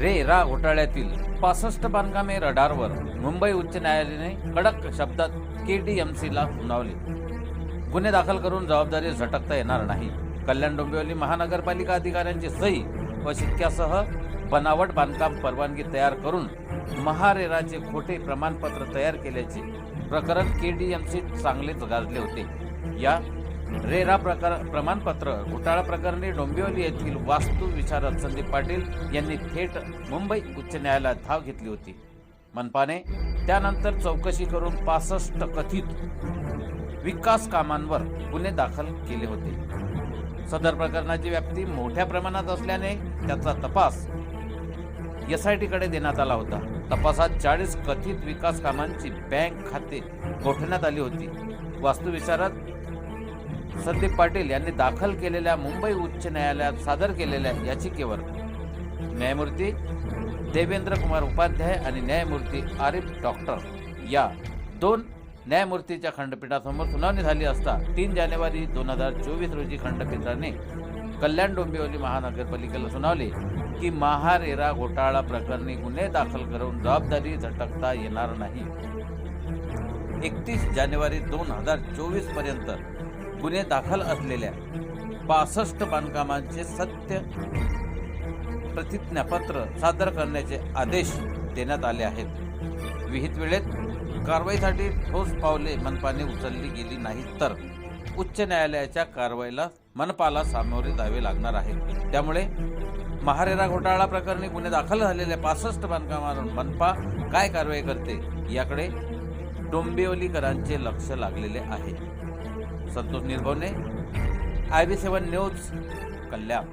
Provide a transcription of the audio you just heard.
रे रा घोटाळ्यातील पासष्ट बांधकामे रडारवर. मुंबई उच्च न्यायालयाने कडक शब्दात केडीएमसीला सुनावली. गुन्हे दाखल करून जबाबदारी झटकता येणार नाही. कल्याण डोंबिवली महानगरपालिका अधिकाऱ्यांची सही व शिक्क्यासह बनावट बांधकाम परवानगी तयार करून महारेराचे खोटे प्रमाणपत्र तयार केल्याचे प्रकरण केडीएमसी चांगलेच गाजले होते. या रेरा प्रकार प्रमाणपत्र घोटाळा प्रकरणी डोंबिवली येथील वास्तू विचारत संदीप पाटील यांनी थेट मुंबई उच्च न्यायालयात धाव घेतली होती. मनपाने त्यानंतर चौकशी करून पासष्ट कथित विकास कामांवर गुन्हे दाखल केले होते. सदर प्रकरणाची व्याप्ती मोठ्या प्रमाणात असल्याने त्याचा तपास एस आय टीकडे देण्यात आला होता. तपासात चाळीस कथित विकास कामांची बँक खाते गोठवण्यात आली होती. वास्तुविचारात संदीप पाटील यांनी दाखल केलेल्या मुंबई उच्च न्यायालयात सादर केलेल्या याचिकेवर न्यायमूर्ती देवेंद्र कुमार उपाध्याय आणि न्यायमूर्ती आरिफ डॉक्टर या दोन न्यायमूर्तीच्या खंडपीठासमोर सुनावणी झाली असता तीन जानेवारी दोन हजार चोवीस रोजी खंडपीठाने कल्याण डोंबिवली महानगरपालिकेला सुनावले की महारेरा घोटाळा प्रकरणी गुन्हे दाखल करून जबाबदारी झटकता येणार नाही. एकतीस जानेवारी दोन हजार चोवीसपर्यंत गुन्हे दाखल असलेल्या पासष्ट बांधकामांचे सत्य प्रतिज्ञापत्र सादर करण्याचे आदेश देण्यात आले आहेत. विहित वेळेत कारवाईसाठी ठोस पावले मनपाने उचलली गेली नाहीत तर उच्च न्यायालयाच्या कारवाईला मनपाला सामोरे जावे लागणार आहे. त्यामुळे महारेरा घोटाळा प्रकरणी गुन्हे दाखल झालेल्या पासष्ट बांधकामांवर मनपा काय कारवाई करते याकडे डोंबिवलीकरांचे लक्ष लागलेले आहे. Santosh Nirbhavane I B seven news Kalyan.